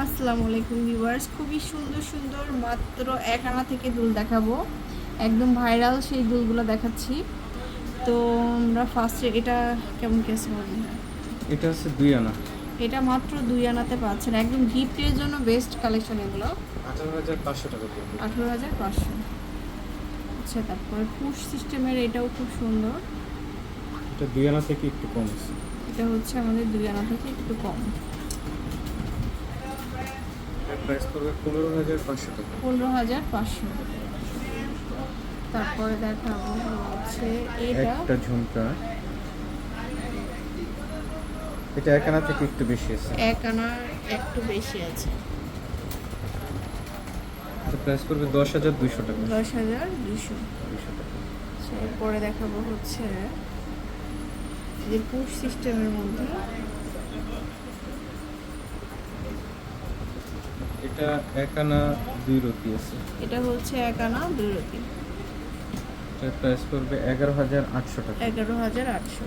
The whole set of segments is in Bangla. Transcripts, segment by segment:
আসসালামু আলাইকুম ভিউয়ার্স। খুবই সুন্দর সুন্দর মাত্র এক আনা থেকে দুল দেখাবো। একদম ভাইরাল সেই দুলগুলো দেখাচ্ছি। তো আমরা ফার্স্টে এটা কেমন কেসে হবে এটা হচ্ছে দুই আনা। এটা মাত্র দুই আনাতে পাচ্ছেন। একদম গিফটের জন্য বেস্ট কালেকশন এগুলো। আঠারো হাজার পাঁচশো টাকা আঠেরো হাজার পাঁচশো। আচ্ছা তারপরে পুশ সিস্টেমের এটাও খুব সুন্দর। এটা দুই আনা থেকে একটু কম আছে। এটা হচ্ছে আমাদের দুই আনা থেকে একটু কম। প্রাইস পড়বে পনেরো হাজার পাঁচশো টাকা। পনেরো হাজার পাঁচশো তারপরে দেখাবো হচ্ছে এটা। একটা ঝুমকা। এটা এক আনা থেকে একটু বেশি আছে। এক আনার একটু বেশি আছে। প্রাইস পড়বে দশ হাজার দুইশো টাকা। দশ হাজার দুশো দুইশো টাকা। এরপরে দেখাবো হচ্ছে যে পুশ সিস্টেমের মধ্যে এটা এক আনা দুই রতি আছে। এটা হচ্ছে এক আনা দুই রতি। এটার প্রাইস পড়বে এগারো হাজার আটশো টাকা। এগারো হাজার আটশো।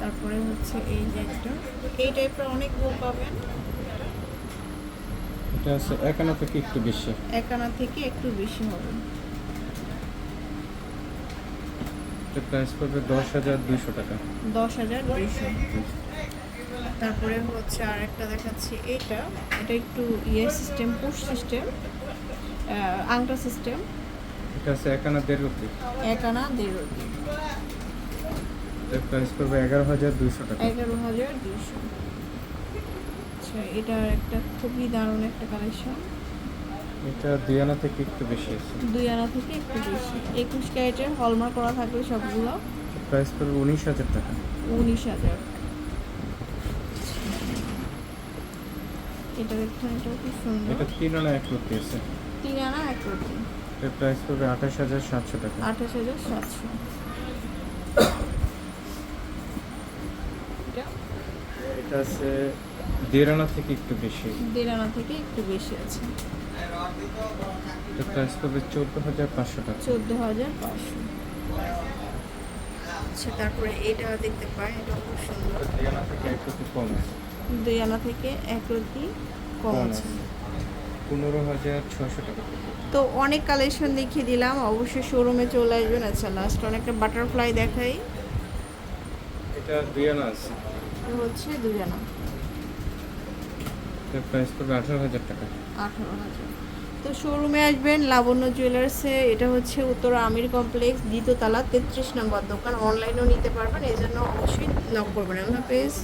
তারপরে হচ্ছে এই যে একটা। এই টাইপের অনেক বই পাবেন। এটা আছে এক আনা থেকে একটু বেশি। এক আনা থেকে একটু বেশি হবে। এটার প্রাইস পড়বে দশ হাজার দুইশো টাকা। দশ হাজার দুইশো। তারপরে হচ্ছে আর একটা দেখাচ্ছি। এটা এটা একটু ইয়ে সিস্টেম পুশ সিস্টেম আংটা সিস্টেম এটা আছে এক আনা দেড় রতি এক আনা দেড় এটার প্রাইস পড়বে এগারো হাজার দুইশো টাকা। এগারো হাজার দুইশো। আচ্ছা এটা একটা খুবই দারুণ একটা কালেকশন এটা দুই আনা থেকে একটু বেশি আছে। দুই আনা থেকে একটু বেশি। একুশ ক্যারেটের হলমার্ক করা থাকবে সবগুলো। প্রাইস পড়বে উনিশ হাজার টাকা। উনিশ হাজার। এটা দেখুন এটা খুব সুন্দর। এটা তিন আনা এক রতি আছে। তিন আনা এক রতি এটার প্রাইস পড়বে আঠাশ হাজার সাতশো টাকা। আঠাশ হাজার সাতশো। এটা? এটা আছে দেড় আনা থেকে একটু বেশি। দেড় আনা থেকে একটু বেশি আছে। এটার প্রাইস পড়বে চোদ্দ হাজার পাঁচশো টাকা। চোদ্দ হাজার পাঁচশো। আচ্ছা তারপরে এটা দেখতে পাই এটা খুব সুন্দর। আনা থেকে এক রতি কম আছে। দুই আনা থেকে এক রতি কম কম আছে। আছে। পনেরো হাজার ছশো টাকা তো অনেক কালেকশন দেখিয়ে দিলাম অবশ্যই শোরুমে চলে আসবেন। আচ্ছা লাস্ট অনেকটা বাটারফ্লাই দেখাই। এটা দুই আনা আছে। হচ্ছে দুই আনা। প্রাইস পড়বে আঠারো হাজার টাকা। আঠারো হাজার। তো শোরুমে আসবেন লাবণ্য জুয়েলার্সে এটা হচ্ছে উত্তর আমির কমপ্লেক্স দ্বিতীয়তলা তেত্রিশ নম্বর দোকান। অনলাইনেও নিতে পারবেন এই জন্য অবশ্যই নক করবেন। আল্লাহ হাফেজ।